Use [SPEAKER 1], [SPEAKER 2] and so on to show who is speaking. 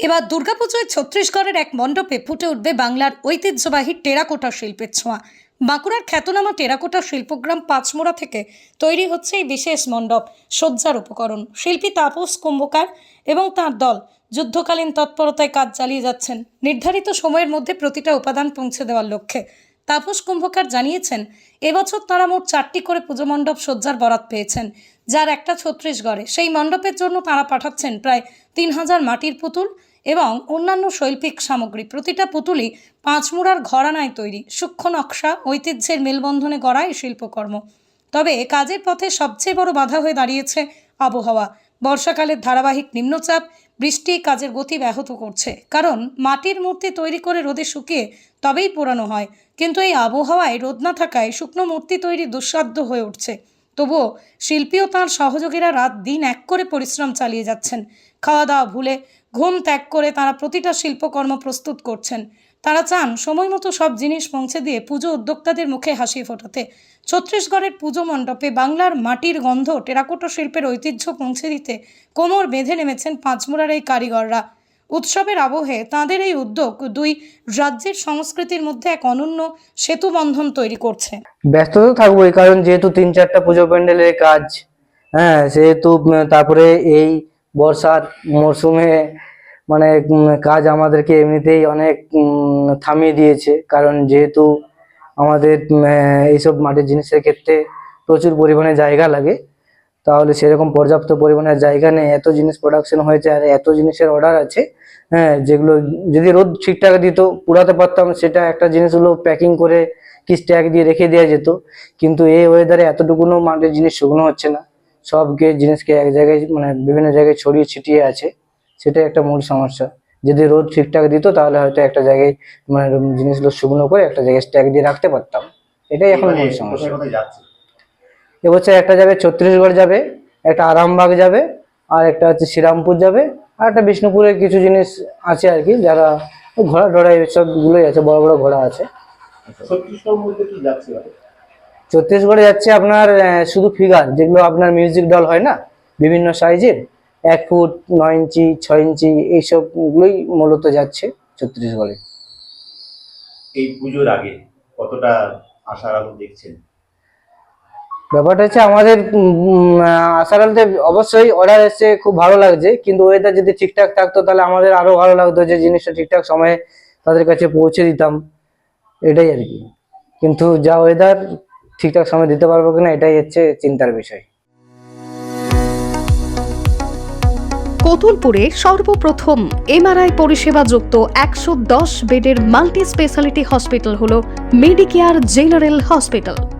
[SPEAKER 1] এবার দুর্গাপুজোয় ছত্তিশগড়ের এক মণ্ডপে ফুটে উঠবে বাংলার ঐতিহ্যবাহী টেরাকোটা শিল্পের ছোঁয়া। বাঁকুড়ার খ্যাতনামা টেরাকোটা শিল্পগ্রাম পাঁচমোড়া থেকে তৈরি হচ্ছে এই বিশেষ মণ্ডপ সজ্জার উপকরণ। শিল্পী তাপস কুম্ভকার এবং তার দল যুদ্ধকালীন তৎপরতায় কাজ চালিয়ে যাচ্ছেন। নির্ধারিত সময়ের মধ্যে প্রতিটা উপাদান পৌঁছে দেওয়ার লক্ষ্যে। তাপস কুম্ভকার জানিয়েছেন, এবছর তারা মোট চারটি করে পুজো মণ্ডপ সজ্জার বরাত পেয়েছেন, যার একটা ছত্রিশগড়ে সেই মণ্ডপের জন্য তারা পাঠাচ্ছেন প্রায় তিন হাজার মাটির পুতুল এবং অন্যান্য শৈল্পিক সামগ্রী। প্রতিটা পুতুলই পাঁচমুড়ার ঘরানায় তৈরি। সূক্ষ্ম নকশা, ঐতিহ্যের মেলবন্ধনে গড়া এই শিল্পকর্ম। তবে কাজের পথে সবচেয়ে বড় বাধা হয়ে দাঁড়িয়েছে আবহাওয়া। বর্ষাকালের ধারাবাহিক নিম্নচাপ বৃষ্টি কাজের গতি ব্যাহত করছে। কারণ মাটির মূর্তি তৈরি করে রোদে শুকিয়ে তবেই পোড়ানো হয়। কিন্তু এই আবহাওয়ায় রোদ না থাকায় শুকনো মূর্তি তৈরি দুঃসাধ্য হয়ে উঠছে। তবুও শিল্পী ও তাঁর সহযোগীরা রাত দিন এক করে পরিশ্রম চালিয়ে যাচ্ছেন। খাওয়া দাওয়া ভুলে ঘুম ত্যাগ করে তারা প্রতিটা শিল্পকর্ম প্রস্তুত করছেন। তারা চান সময় মতো সব জিনিস পৌঁছে দিয়ে পুজো উদ্যোক্তাদের মুখে হাসি ফোটাতে। ছত্তিশগড়ের পুজো মণ্ডপে বাংলার মাটির গন্ধ টেরাকোটো শিল্পের ঐতিহ্য পৌঁছে দিতে কোমর বেঁধে নেমেছেন পাঁচমুড়ার এই কারিগররা। উৎসবের আবহে তাঁদের এই উদ্যোগ দুই রাজ্যের সংস্কৃতির মধ্যে এক অনন্য সেতু বন্ধন তৈরি করছে।
[SPEAKER 2] ব্যস্ত তো থাকবোই কারণ যেহেতু তিন চারটা পুজো প্যান্ডেলের কাজ হ্যাঁ সেহেতু তারপরে এই বর্ষার মরশুমে মানে কাজ আমাদেরকে এমনিতেই অনেক থামিয়ে দিয়েছে। কারণ যেহেতু আমাদের এইসব মাটির জিনিসের ক্ষেত্রে প্রচুর পরিমাণে জায়গা লাগে, তাহলে সেরকম পর্যাপ্ত পরিমাণে জায়গা নেই। এত জিনিস প্রোডাকশন হয়েছে আর এত জিনিসের অর্ডার আছে হ্যাঁ যেগুলো যদি রোদ ঠিকঠাক দিত, পুরাতে পারতাম, সেটা একটা জিনিসগুলো প্যাকিং করে কি স্ট্যাক দিয়ে রেখে দেওয়া যেত। কিন্তু এই ওয়েদারে এতটুকুনও মাটির জিনিস শুকনো হচ্ছে না। সব জিনিসকে এক জায়গায় মানে বিভিন্ন জায়গায় ছড়িয়ে ছিটিয়ে আছে সেটাই একটা মূল সমস্যা। যদি রোদ ঠিকঠাক দিত তাহলে হয়তো একটা জায়গায় মানে জিনিসগুলো শুকনো করে একটা জায়গায় স্ট্যাক দিয়ে রাখতে পারতাম। এটাই এখন মূল সমস্যা। এবছর একটা যাবে ছত্তিশগড় যাবে একটা আরামবাগ যাবে আর একটা হচ্ছে শ্রীরামপুর যাবে আর একটা বিষ্ণুপুরের কিছু জিনিস আছে আর কি যারা ঘোড়া টোড়া এইসবগুলোই আছে বড় বড় ঘোড়া আছে।
[SPEAKER 3] মধ্যে কি যাচ্ছে?
[SPEAKER 2] ছত্তিশগড়ে যাচ্ছে আপনার শুধু ফিগার যেগুলো আপনার মিউজিক ডল হয় না বিভিন্ন সাইজের এক ফুট নয় ইঞ্চি ছয় ইঞ্চি এইসবগুলোই মূলত যাচ্ছে ছত্তিশগড়ে।
[SPEAKER 3] এই পুজোর আগে কতটা আশার আলো দেখছেন?
[SPEAKER 2] ব্যাপারটা হচ্ছে আমাদের আশার আলোতে অবশ্যই অর্ডার এসছে খুব ভালো লাগছে কিন্তু ওয়েদার যদি ঠিকঠাক থাকতো তাহলে আমাদের আরও ভালো লাগতো যে জিনিসটা ঠিকঠাক সময়ে তাদের কাছে পৌঁছে দিতাম এটাই আর কি। কিন্তু যা ওয়েদার ঠিকঠাক সময় দিতে পারব কিনা, এটাই হচ্ছে চিন্তার বিষয়।
[SPEAKER 4] কতুলপুরে সর্বপ্রথম এমআরআই পরিষেবা যুক্ত একশো দশ বেডের মাল্টি স্পেশালিটি হসপিটাল হল মেডিকেয়ার জেনারেল হসপিটাল।